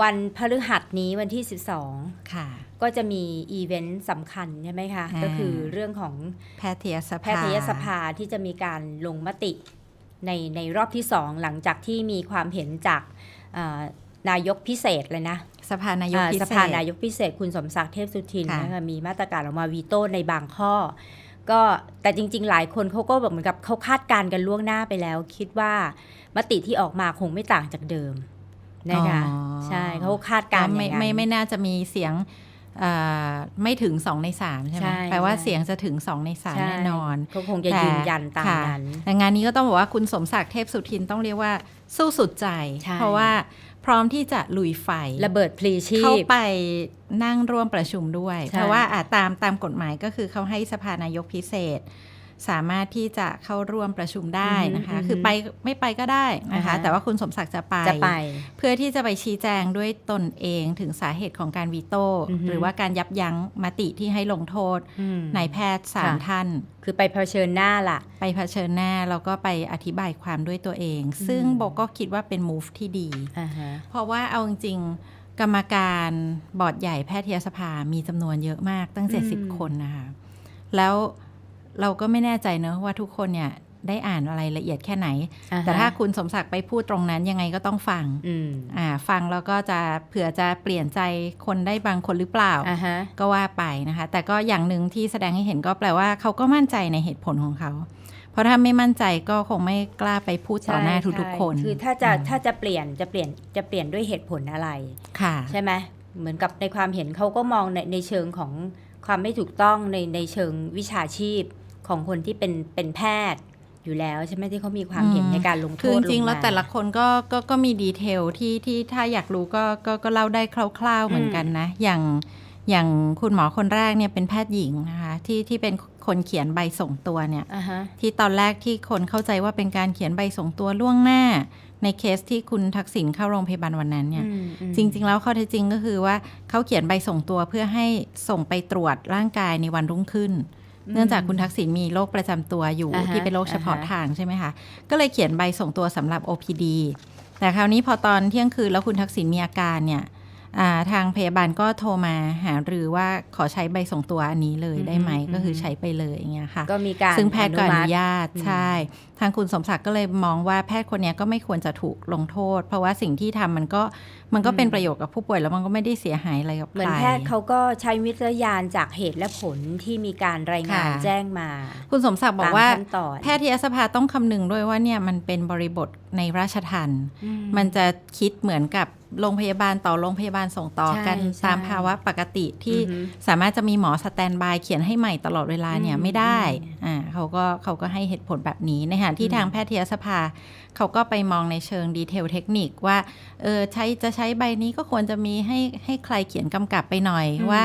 วันพฤหัสนี้วันที่ค่ะ12ก็จะมีอีเวนต์สำคัญใช่ไหมคะอ่าก็คือเรื่องของแพทยสแพภาทยสภาที่จะมีการลงมติในในรอบที่สองหลังจากที่มีความเห็นจากอ่านายกพิเศษเลยนะสภานายกอ่าพิสเศภาษนายกพิเศษคุณสมศักดิ์เทพสุทินค่ะนะคะมีมาตรการออกมาวีโต้ในบางข้อ ก็แต่จริง ๆ หลายคนเขาก็แบบเหมือนกับเขาคาดการณ์กันล่วงหน้าไปแล้ว คิดว่ามติที่ออกมาคงไม่ต่างจากเดิม นะคะอ๋อใช่เขาคาดการณ์อไม่ย่างนั้นไม่ไม่น่าจะมีเสียงเอ่อไม่ถึง2ใน3ใช่ไหมใช่แปลว่าใช่เสียงจะถึง2ใน3ใช่แน่นอนเขาคงจะแต่ยืนยันตามค่ะนั้นแต่งานนี้ก็ต้องบอกว่าคุณสมศักดิ์เทพสุทินต้องเรียกว่าสู้สุดใจใช่เพราะว่าพร้อมที่จะลุยไฟ ระเบิดพลีชีเข้าพไปนั่งร่วมประชุมด้วยใช่เพราะว่าอะตามตามกฎหมายก็คือเขาให้สภานายกพิเศษ สามารถที่จะเข้าร่วมประชุมได้นะคะ คือไปไม่ไปก็ได้นะคะ แต่ว่าคุณสมศักดิ์จะไปจะไป เพื่อที่จะไปชี้แจงด้วยตนเองถึงสาเหตุของการวีโต้อือฮึหรือว่าการยับยั้งมติที่ให้ลงโทษอืมนายแพทย์สามค่ะท่าน คือไปเผชิญหน้าล่ะ ไปเผชิญหน้าแล้วก็ไปอธิบายความด้วยตัวเอง ซึ่งโบก็คิดว่าเป็น move ที่ดีอ่าฮะเพราะว่าเอาจริงๆกรรมการบอร์ดใหญ่แพทยสภามีจำนวนเยอะมากตั้งอืม70 คนนะคะ แล้ว เราก็ไม่แน่ใจเนอะว่าทุกคนเนี่ยได้อ่านอะไรละเอียดแค่ไหนอ่ฮะแต่ถ้าคุณสมศักดิ์ไปพูดตรงนั้นยังไงก็ต้องฟังอืมอ่าฟังแล้วก็จะเผื่อจะเปลี่ยนใจคนได้บางคนหรือเปล่าอ่าฮะก็ว่าไปนะคะ แต่ก็อย่างหนึ่งที่แสดงให้เห็นก็แปลว่าเขาก็มั่นใจในเหตุผลของเขา เพราะถ้าไม่มั่นใจก็คงไม่กล้าไปพูดต่อหน้าใช่ทุกๆคน คือถ้าจะอืมถ้าจะเปลี่ยนจะเปลี่ยนจะเปลี่ยนด้วยเหตุผลอะไร ค่ะ ใช่ไหมเหมือนกับในความเห็นเขาก็มองในในเชิงของความไม่ถูกต้องในในเชิงวิชาชีพ ของคนที่เป็นเป็นแพทย์อยู่แล้วใช่ไหมที่เขามีความเห็นอืมในการลงโทษคือจริงๆงแล้วมาแต่ละคนก็ก็ก็มีดีเทลที่ที่ถ้าอยากรู้ก็ก็ก็เล่าได้คร่าวๆเหมือนกันนะ อย่างอย่างคุณหมอคนแรกเนี่ยเป็นแพทย์หญิงนะคะที่ที่เป็นคนเขียนใบส่งตัวเนี่ยอ่าฮะที่ตอนแรกที่คนเข้าใจว่าเป็นการเขียนใบส่งตัวล่วงหน้า ในเคสที่คุณทักษิณเข้าโรงพยาบาลวันนั้นเนี่ยอืมอืมจริง ๆ แล้วข้อเท็จจริงก็คือว่าเขาเขียนใบส่งตัวเพื่อให้ส่งไปตรวจร่างกายในวันรุ่งขึ้น เนื่องจากคุณทักษิณมีโรคประจำตัวอยู่อ่าฮะที่เป็นโรคเฉพาะอ่าฮะทางใช่ไหมคะ ก็เลยเขียนใบส่งตัวสำหรับ OPD แต่คราวนี้พอตอนเที่ยงคืนแล้วคุณทักษิณมีอาการเนี่ยอ่า ทางพยาบาลก็โทรมาหารือว่าขอใช้ใบส่งตัวอันนี้เลยได้ไหมอืมก็คือใช้ไปเลยอย่างเงี้ยค่ะก็มีการซึ่งแพทย์ก็อมันุติญาตอืมใช่ ทางคุณสมศักดิ์ก็เลยมองว่าแพทย์คนเนี้ยก็ไม่ควรจะถูกลงโทษ เพราะว่าสิ่งที่ทำมันก็มันก็เป็นประโยชน์กับผู้ป่วยแล้วมันก็ไม่ได้เสียหายอะไรกับเหมืใคอนรแพทย์เขาก็ใช้วิทยานจากเหตุและผลที่มีการรายงานค่ะแจ้งมา คุณสมศักดิ์บอกตามว่าขั้นตอนแพทยสภาต้องคำนึงด้วยว่าเนี่ยมันเป็นบริบทในราชทันอืมันจะคิดเหมือนกับ โรงพยาบาลต่อโรงพยาบาลส่งต่อกันใช่ใช่ตามภาวะปกติที่อือฮึสามารถจะมีหมอสแตนบายเขียนให้ใหม่ตลอดเวลาเนี่ยอืมไม่ได้อืมอ่าเขาก็เขาก็ให้เหตุผลแบบนี้ในขณะที่อืมทางแพทยสภาเขาก็ไปมองในเชิงดีเทลเทคนิคว่าเออใช้จะใช้ใบนี้ก็ควรจะมีให้ให้ใครเขียนกำกับไปหน่อยว่า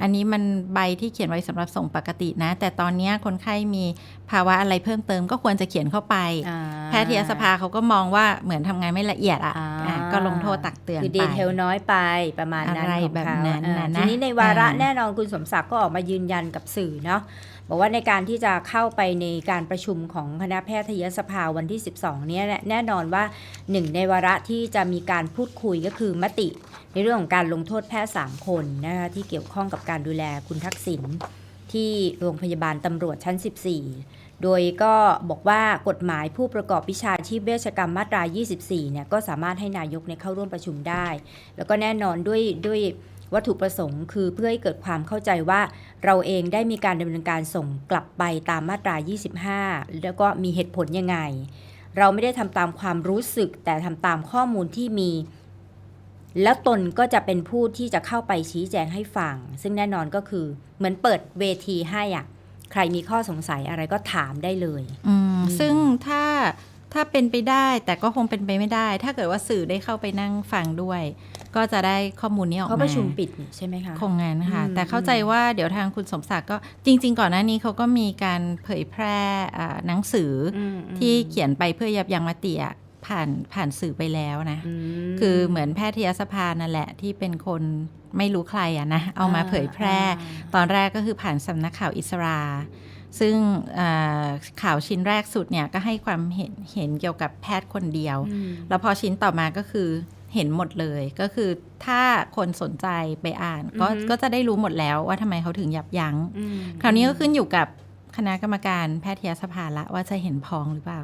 อันนี้มันใบที่เขียนไว้สำหรับส่งปกตินะ แต่ตอนเนี้ยคนไข้มีภาวะอะไรเพิ่มเติมก็ควรจะเขียนเข้าไปอ่าแพทยสภาเขาก็มองว่าเหมือนทำงานไม่ละเอียดอะอ่าอะ ก็ลงโทษตักเตือนคือไปดีเทลน้อยไปประมาณนั้นอะไรของแบบเขานั้นอ่าน่ะนะทีนี้ในวาระอ่าแน่นอนคุณสมศักดิ์ก็ออกมายืนยันกับสื่อเนาะบอกว่าในการที่จะเข้าไปในการประชุมของคณะแพทยสภาวันที่ 12 เนี้ยแน่นอนว่าหนึ่งในวาระที่จะมีการพูดคุยก็คือมติ ในเรื่องของการลงโทษแพทย์ 3 คนนะคะที่เกี่ยวข้องกับการดูแลคุณทักษิณที่โรงพยาบาลตำรวจชั้น 14 โดยก็บอกว่ากฎหมายผู้ประกอบวิชาชีพเวชกรรมมาตรา 24 เนี่ยก็สามารถให้นายกเนี่ยเข้าร่วมประชุมได้ แล้วก็แน่นอนด้วยด้วยวัตถุประสงค์คือเพื่อให้เกิดความเข้าใจว่าเราเองได้มีการดำเนินการส่งกลับไปตามมาตรา 25 แล้วก็มีเหตุผลยังไง เราไม่ได้ทำตามความรู้สึกแต่ทำตามข้อมูลที่มี แล้วตนก็จะเป็นผู้ที่จะเข้าไปชี้แจงให้ฟัง ซึ่งแน่นอนก็คือเหมือนเปิดเวทีให้อะ ใครมีข้อสงสัยอะไรก็ถามได้เลยอืมซึ่งถ้าถ้าเป็นไปได้แต่ก็คงเป็นไปไม่ได้ ถ้าเกิดว่าสื่อได้เข้าไปนั่งฟังด้วย ก็จะได้ข้อมูลนี้ออกเขามาประชุมปิดนี่ใช่ไหมคะคงงั้นค่ะอืมแต่เข้าใจว่าเดี๋ยวทางคุณสมศักดิ์ก็จริง ๆ ก่อนหน้านี้เขาก็มีการเผยแพร่อ่าหนังสือออืมที่เขียนไปเพื่อยับยั้งมติอะ ผ่านผ่านสื่อไปแล้วนะอืมคือเหมือนแพทยสภานั่นแหละที่เป็นคนไม่รู้ใครอะนะ เอามาเผยแพร่อ่าตอนแรกก็คือผ่านสำนักข่าวอิสรา ซึ่งอ่าข่าวชิ้นแรกสุดเนี่ยก็ให้ความเห็นเห็นเกี่ยวกับแพทย์คนเดียวอืมแล้วพอชิ้นต่อมาก็คือเห็นหมดเลยก็คือถ้าคนสนใจไปอ่าน ก็อือฮึก็จะได้รู้หมดแล้วว่าทำไมเขาถึงยับยัง้งอืมคราวนี้ก็ขึ้นอยู่กับคณะกรรมการแพทยสภาละว่าจะเห็นพ้องหรือเปล่า